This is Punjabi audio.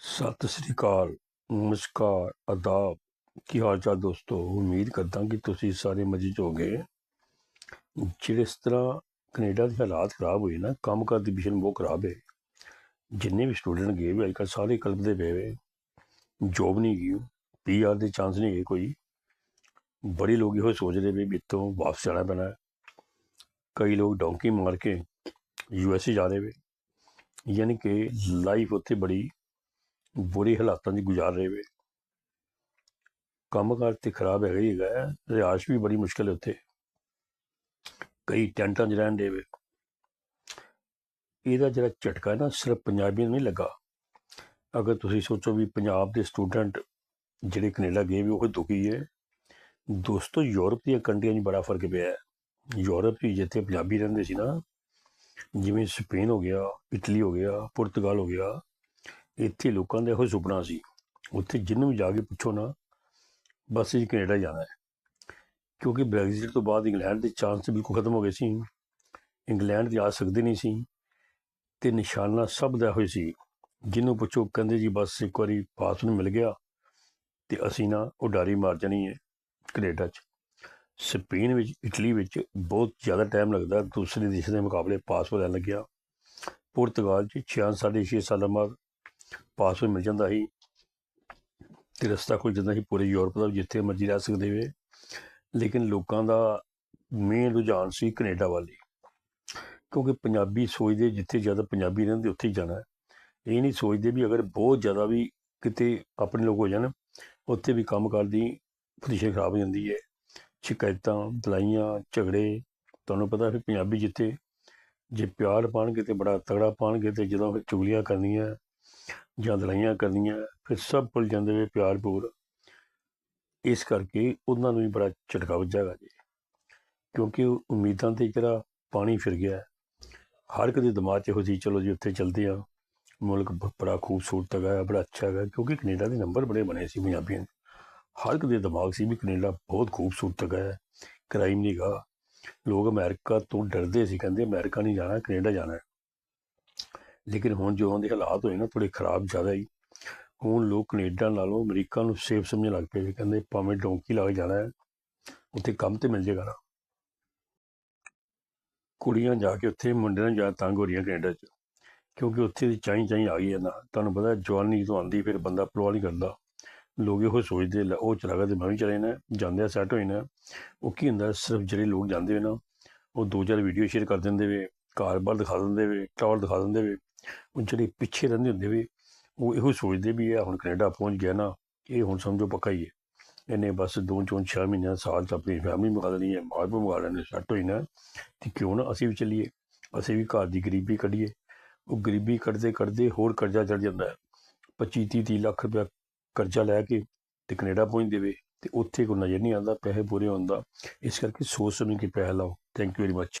ਸਤਿ ਸ੍ਰੀ ਅਕਾਲ, ਨਮਸਕਾਰ, ਆਦਾਬ। ਕੀ ਹਾਲ ਚਾਲ ਦੋਸਤੋ? ਉਮੀਦ ਕਰਦਾ ਕਿ ਤੁਸੀਂ ਸਾਰੇ ਮਜ਼ੇ ਹੋਗੇ ਜਿਹੜੇ ਇਸ ਤਰ੍ਹਾਂ ਕੈਨੇਡਾ ਦੇ ਹਾਲਾਤ ਖਰਾਬ ਹੋਏ ਨਾ, ਕੰਮ ਕਾਰ ਦੀ ਵਿਸ਼ਨ ਬਹੁਤ ਖਰਾਬ ਹੈ। ਜਿੰਨੇ ਵੀ ਸਟੂਡੈਂਟ ਗਏ ਵੀ ਅੱਜਕੱਲ ਸਾਰੇ ਕਲਪਦੇ ਪਏ ਵੇ ਜੋਬ ਨਹੀਂ ਗਈ ਪੀਆਰ ਦੇ ਚਾਂਸ ਨਹੀਂ ਹੈ ਕੋਈ। ਬੜੇ ਲੋਕ ਇਹੋ ਸੋਚ ਰਹੇ ਵੀ ਇੱਥੋਂ ਵਾਪਸ ਜਾਣਾ ਪੈਣਾ। ਕਈ ਲੋਕ ਡੌਂਕੀ ਮਾਰ ਕੇ ਯੂਐਸਏ ਜਾ ਰਹੇ ਵੇ। ਯਾਨੀ ਕਿ ਲਾਈਫ ਉੱਥੇ ਬੜੀ ਬੁਰੇ ਹਾਲਾਤਾਂ 'ਚ ਗੁਜ਼ਾਰ ਰਹੇ ਵੇ। ਕੰਮਕਾਰ ਤੇ ਖਰਾਬ ਹੈਗਾ ਹੀ ਹੈਗਾ ਰਿਹਾਇਸ਼ ਵੀ ਬੜੀ ਮੁਸ਼ਕਲ ਹੈ ਉੱਥੇ। ਕਈ ਟੈਂਟਾਂ 'ਚ ਰਹਿਣ ਦੇ ਵੇ। ਇਹਦਾ ਜਿਹੜਾ ਝਟਕਾ ਹੈ ਨਾ ਸਿਰਫ ਪੰਜਾਬੀਆਂ ਨੂੰ ਨਹੀਂ ਲੱਗਾ। ਅਗਰ ਤੁਸੀਂ ਸੋਚੋ ਵੀ ਪੰਜਾਬ ਦੇ ਸਟੂਡੈਂਟ ਜਿਹੜੇ ਕੈਨੇਡਾ ਗਏ ਵੀ, ਉਹ ਦੁਖੀ ਹੈ। ਦੋਸਤੋ, ਯੂਰਪ ਦੀਆਂ ਕੰਟਰੀਆਂ 'ਚ ਬੜਾ ਫ਼ਰਕ ਪਿਆ ਹੈ। ਯੂਰਪ 'ਚ ਜਿੱਥੇ ਪੰਜਾਬੀ ਰਹਿੰਦੇ ਸੀ ਨਾ, ਜਿਵੇਂ ਸਪੇਨ ਹੋ ਗਿਆ, ਇਟਲੀ ਹੋ ਗਿਆ, ਪੁਰਤਗਾਲ ਹੋ ਗਿਆ ਇੱਥੇ ਲੋਕਾਂ ਦਾ ਇਹੋ ਸੁਪਨਾ ਸੀ, ਉੱਥੇ ਜਿਹਨੂੰ ਵੀ ਜਾ ਕੇ ਪੁੱਛੋ ਨਾ, ਬਸ ਜੀ ਕੈਨੇਡਾ ਜਾਣਾ ਹੈ। ਕਿਉਂਕਿ ਬ੍ਰੈਗਜ਼ਿਟ ਤੋਂ ਬਾਅਦ ਇੰਗਲੈਂਡ ਦੇ ਚਾਂਸ ਬਿਲਕੁਲ ਖਤਮ ਹੋ ਗਏ ਸੀ। ਇੰਗਲੈਂਡ ਜਾ ਸਕਦੇ ਨਹੀਂ ਸੀ ਤੇ ਨਿਸ਼ਾਨਾ ਸਭ ਦਾ ਹੋਈ ਸੀ। ਜਿਹਨੂੰ ਪੁੱਛੋ, ਕਹਿੰਦੇ ਜੀ ਬਸ ਇੱਕ ਵਾਰੀ ਪਾਸ ਨੂੰ ਮਿਲ ਗਿਆ ਤੇ ਅਸੀਂ ਨਾ ਉਡਾਰੀ ਮਾਰ ਜਾਣੀ ਹੈ ਕੈਨੇਡਾ 'ਚ। ਸਪੇਨ ਵਿੱਚ, ਇਟਲੀ ਵਿੱਚ ਬਹੁਤ ਜ਼ਿਆਦਾ ਟਾਈਮ ਲੱਗਦਾ ਦੂਸਰੇ ਦੇਸ਼ਾਂ ਦੇ ਮੁਕਾਬਲੇ ਪਾਸਪੋਰਟ ਲੈਣ ਲੱਗਿਆ। ਪੁਰਤਗਾਲ 'ਚ 6 ਸਾਢੇ ਛੇ ਸਾਲਾਂ ਬਾਅਦ ਪਾਸਪੋਰਟ ਮਿਲ ਜਾਂਦਾ ਸੀ ਤੇ ਰਸਤਾ ਖੁੱਲ ਜਾਂਦਾ ਸੀ ਪੂਰੇ ਯੂਰਪ ਦਾ, ਜਿੱਥੇ ਮਰਜ਼ੀ ਰਹਿ ਸਕਦੇ ਵੇ। ਲੇਕਿਨ ਲੋਕਾਂ ਦਾ ਮੇਨ ਰੁਝਾਨ ਸੀ ਕੈਨੇਡਾ ਵਾਲੀ ਕਿਉਂਕਿ ਪੰਜਾਬੀ ਸੋਚਦੇ ਜਿੱਥੇ ਜ਼ਿਆਦਾ ਪੰਜਾਬੀ ਰਹਿੰਦੇ, ਉੱਥੇ ਹੀ ਜਾਣਾ। ਇਹ ਨਹੀਂ ਸੋਚਦੇ ਵੀ ਅਗਰ ਬਹੁਤ ਜ਼ਿਆਦਾ ਵੀ ਕਿਤੇ ਆਪਣੇ ਲੋਕ ਹੋ ਜਾਣ, ਉੱਥੇ ਵੀ ਕੰਮ ਕਰਦੀ ਪੋਜੀਸ਼ਨ ਖਰਾਬ ਹੋ ਜਾਂਦੀ ਹੈ। ਸ਼ਿਕਾਇਤਾਂ ਦਲਾਈਆਂ ਝਗੜੇ, ਤੁਹਾਨੂੰ ਪਤਾ ਫਿਰ ਪੰਜਾਬੀ ਜਿੱਥੇ ਜੇ ਪਿਆਰ ਪਾਣਗੇ ਤੇ ਬੜਾ ਤਗੜਾ ਪਾਣਗੇ ਤੇ ਜਦੋਂ ਫਿਰ ਚੁਗਲੀਆਂ ਕਰਨੀਆਂ ਜਾਂ ਲੜਾਈਆਂ ਕਰਨੀਆਂ, ਫਿਰ ਸਭ ਭੁੱਲ ਜਾਂਦੇ ਵੇ ਪਿਆਰ ਪੂਰ ਇਸ ਕਰਕੇ ਉਹਨਾਂ ਨੂੰ ਵੀ ਬੜਾ ਝਟਕਾ ਵੱਜਾਗਾ ਜੀ। ਕਿਉਂਕਿ ਉਮੀਦਾਂ ਤੇ ਜਿਹੜਾ ਪਾਣੀ ਫਿਰ ਗਿਆ ਹਰ ਇੱਕ ਦੇ ਦਿਮਾਗ 'ਚ ਇਹੋ ਸੀ ਚਲੋ ਜੀ ਉੱਥੇ ਚਲਦੇ ਆ ਮੁਲਕ ਬੜਾ ਖੂਬਸੂਰਤ ਹੈਗਾ, ਬੜਾ ਅੱਛਾ ਹੈਗਾ, ਕਿਉਂਕਿ ਕੈਨੇਡਾ ਦੇ ਨੰਬਰ ਬੜੇ ਬਣੇ ਸੀ ਪੰਜਾਬੀਆਂ ਦੇ। ਹਰ ਇੱਕ ਦੇ ਦਿਮਾਗ ਸੀ ਵੀ ਕੈਨੇਡਾ ਬਹੁਤ ਖੂਬਸੂਰਤ ਹੈਗਾ ਹੈ ਕ੍ਰਾਈਮ ਨਹੀਂਗਾ ਲੋਕ ਅਮਰੀਕਾ ਤੋਂ ਡਰਦੇ ਸੀ, ਕਹਿੰਦੇ ਅਮਰੀਕਾ ਨਹੀਂ ਜਾਣਾ, ਕੈਨੇਡਾ ਜਾਣਾ ਲੇਕਿਨ ਹੁਣ ਜੋ ਉਹਦੇ ਹਾਲਾਤ ਹੋਏ ਨਾ ਥੋੜੇ ਖਰਾਬ ਜ਼ਿਆਦਾ ਹੀ ਹੁਣ ਲੋਕ ਕੈਨੇਡਾ ਨਾਲੋਂ ਅਮਰੀਕਾ ਨੂੰ ਸੇਫ ਸਮਝਣ ਲੱਗ ਪਏ ਕਹਿੰਦੇ ਭਾਵੇਂ ਡੋਂਕੀ ਲਾ ਕੇ ਜਾਣਾ ਹੈ, ਉੱਥੇ ਕੰਮ ਤੇ ਮਿਲ ਜੇਗਾ ਨਾ। ਕੁੜੀਆਂ ਜਾ ਕੇ ਉੱਥੇ, ਮੁੰਡਿਆਂ ਨਾਲ ਜਾ ਤੰਗ ਹੋ ਰਹੀਆਂ ਕੈਨੇਡਾ 'ਚ, ਕਿਉਂਕਿ ਉੱਥੇ ਦੀ ਚਾਈ ਚਾਈ ਆ ਗਈ ਹੈ ਨਾ। ਤੁਹਾਨੂੰ ਪਤਾ ਜਵਾਨੀ ਤੋਂ ਆਉਂਦੀ ਫਿਰ ਬੰਦਾ ਪਰਵਾਹ ਨਹੀਂ ਕਰਦਾ। ਲੋਕ ਇਹੋ ਸੋਚਦੇ, ਲੈ ਉਹ ਚਲਾ ਗਿਆ ਤੇ ਮੈਂ ਵੀ ਚਲੇ ਨਾ ਜਾਂਦੇ ਆ ਸੈੱਟ ਹੋਏ ਨਾ ਉਹ ਕੀ ਹੁੰਦਾ, ਸਿਰਫ ਜਿਹੜੇ ਲੋਕ ਜਾਂਦੇ ਵੇ ਨਾ, ਉਹ ਦੋ ਚਾਰ ਵੀਡੀਓ ਸ਼ੇਅਰ ਕਰ ਦਿੰਦੇ ਵੇ, ਘਰ ਬਾਹਰ ਦਿਖਾ ਦਿੰਦੇ ਵੇ, ਟਾਵਰ ਦਿਖਾ ਦਿੰਦੇ ਵੇ। ਉਹ ਜਿਹੜੇ ਪਿੱਛੇ ਰਹਿੰਦੇ ਹੁੰਦੇ ਵੇ, ਉਹ ਇਹੋ ਸੋਚਦੇ ਵੀ ਇਹ ਹੁਣ ਕੈਨੇਡਾ ਪਹੁੰਚ ਗਿਆ ਨਾ, ਇਹ ਹੁਣ ਸਮਝੋ ਪੱਕਾ ਹੀ ਹੈ। ਇਹਨੇ ਬਸ ਦੋ ਚੋਂ ਛੇ ਮਹੀਨਿਆਂ, ਸਾਲ ਚ ਆਪਣੀ ਫੈਮਿਲੀ ਮੁਕਾ ਦੇਣੀ ਹੈ ਮਾਰ ਮੁਕਾ ਲੈਣੇ ਸੈੱਟ ਹੋਈ ਨਾ, ਤੇ ਕਿਉਂ ਨਾ ਅਸੀਂ ਵੀ ਚੱਲੀਏ, ਅਸੀਂ ਵੀ ਘਰ ਦੀ ਗਰੀਬੀ ਕੱਢੀਏ। ਉਹ ਗਰੀਬੀ ਕੱਢਦੇ ਕੱਢਦੇ ਹੋਰ ਕਰਜ਼ਾ ਚੜ ਜਾਂਦਾ ਹੈ। 25 30 ਤੀਹ ਲੱਖ ਰੁਪਇਆ ਕਰਜ਼ਾ ਲੈ ਕੇ ਤੇ ਕੈਨੇਡਾ ਪਹੁੰਚ ਦੇਵੇ ਤੇ ਉੱਥੇ ਕੋਈ ਨਜ਼ਰ ਨਹੀਂ ਆਉਂਦਾ, ਪੈਸੇ ਪੂਰੇ ਹੁੰਦਾ ਇਸ ਕਰਕੇ ਸੋਚ ਸਮਝ ਕੇ ਪੈਸਾ ਲਾਓ। Thank you very much